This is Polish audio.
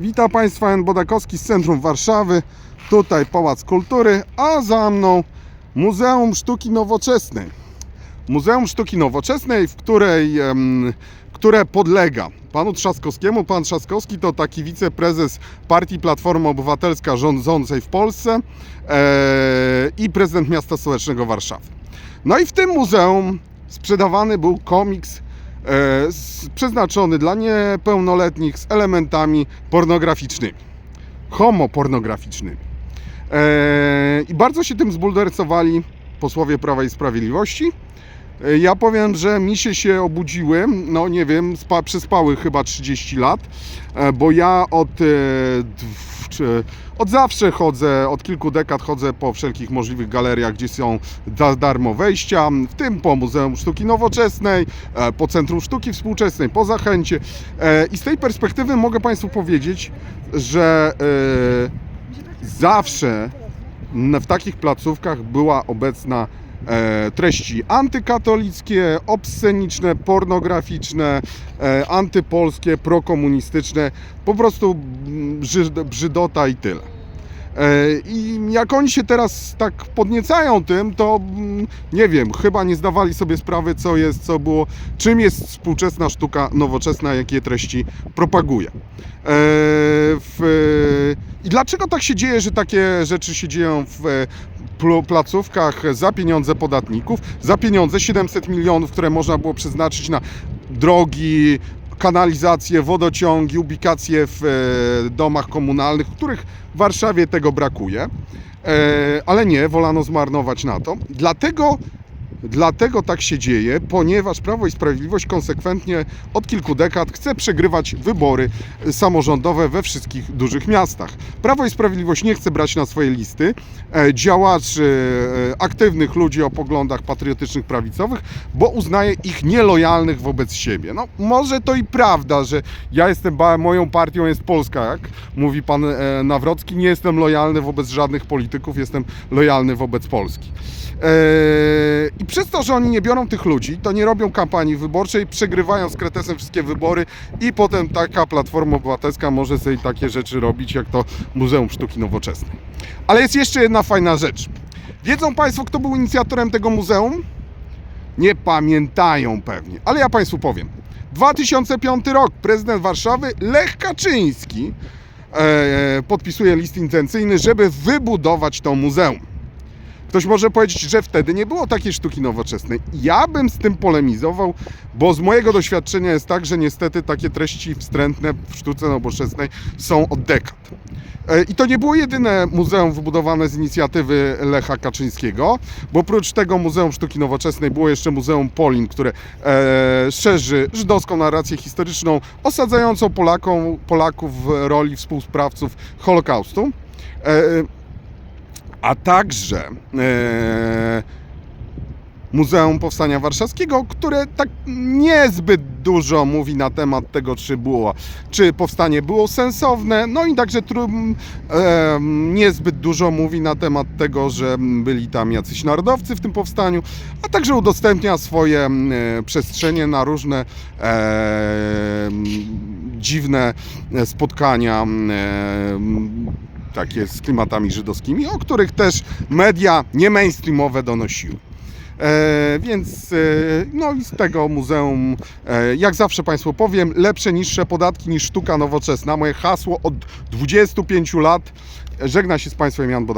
Witam Państwa, Jan Bodakowski z centrum Warszawy. Tutaj Pałac Kultury, a za mną Muzeum Sztuki Nowoczesnej. Muzeum Sztuki Nowoczesnej, w której, które podlega panu Trzaskowskiemu. Pan Trzaskowski to taki wiceprezes partii Platforma Obywatelska rządzącej w Polsce e, i prezydent miasta stołecznego Warszawy. No i w tym muzeum sprzedawany był komiks przeznaczony dla niepełnoletnich z elementami pornograficznymi, homopornograficznymi. E, I bardzo się tym zbulwersowali posłowie Prawa i Sprawiedliwości. E, Ja powiem, że misie się obudziły, no nie wiem, spa, przespały chyba 30 lat, e, bo ja od, e, od zawsze chodzę, od kilku dekad chodzę po wszelkich możliwych galeriach, gdzie są darmo wejścia, w tym po Muzeum Sztuki Nowoczesnej, e, po Centrum Sztuki Współczesnej, po Zachęcie. E, I z tej perspektywy mogę Państwu powiedzieć, że e, zawsze w takich placówkach była obecna treści antykatolickie, obsceniczne, pornograficzne, e, antypolskie, prokomunistyczne, po prostu brzy- brzydota i tyle. E, I jak oni się teraz tak podniecają tym, to nie wiem, chyba nie zdawali sobie sprawy, co jest, co było, czym jest współczesna sztuka nowoczesna, jakie treści propaguje. E, I dlaczego tak się dzieje, że takie rzeczy się dzieją w e, placówkach za pieniądze podatników, za pieniądze 700 milionów, które można było przeznaczyć na drogi, kanalizację, wodociągi, ubikacje w e, domach komunalnych, których w Warszawie tego brakuje. E, ale nie, wolano zmarnować na to. Dlatego, dlatego tak się dzieje, ponieważ Prawo i Sprawiedliwość konsekwentnie od kilku dekad chce przegrywać wybory samorządowe we wszystkich dużych miastach. Prawo i Sprawiedliwość nie chce brać na swoje listy e, działaczy, e, aktywnych ludzi o poglądach patriotycznych, prawicowych, bo uznaje ich nielojalnych wobec siebie. No, może to i prawda, że ja jestem, moją partią jest Polska, jak mówi pan e, Nawrocki, nie jestem lojalny wobec żadnych polityków, jestem lojalny wobec Polski. E, I przez to, że oni nie biorą tych ludzi, to nie robią kampanii wyborczej, przegrywają z kretesem wszystkie wybory i potem taka Platforma Obywatelska może sobie takie rzeczy robić, jak to Muzeum Sztuki Nowoczesnej. Ale jest jeszcze jedna fajna rzecz. Wiedzą Państwo, kto był inicjatorem tego muzeum? Nie pamiętają pewnie, ale ja Państwu powiem. 2005 rok, prezydent Warszawy Lech Kaczyński e, podpisuje list intencyjny, żeby wybudować to muzeum. Ktoś może powiedzieć, że wtedy nie było takiej sztuki nowoczesnej. Ja bym z tym polemizował, bo z mojego doświadczenia jest tak, że niestety takie treści wstrętne w sztuce nowoczesnej są od dekad. E, I to nie było jedyne muzeum wybudowane z inicjatywy Lecha Kaczyńskiego, bo oprócz tego Muzeum Sztuki Nowoczesnej było jeszcze Muzeum Polin, które e, szerzy żydowską narrację historyczną, osadzającą Polaką, Polaków w roli współsprawców Holokaustu. E, a także e, Muzeum Powstania Warszawskiego, które tak niezbyt dużo mówi na temat tego, czy było, czy powstanie było sensowne, no i także tru, e, niezbyt dużo mówi na temat tego, że byli tam jacyś narodowcy w tym powstaniu, a także udostępnia swoje e, przestrzenie na różne e, dziwne spotkania e, takie z klimatami żydowskimi, o których też media nie mainstreamowe donosiły. E, więc e, no i z tego muzeum, e, jak zawsze Państwu powiem, lepsze, niższe podatki niż sztuka nowoczesna. Moje hasło od 25 lat. Żegna się z Państwem Jan Bodak.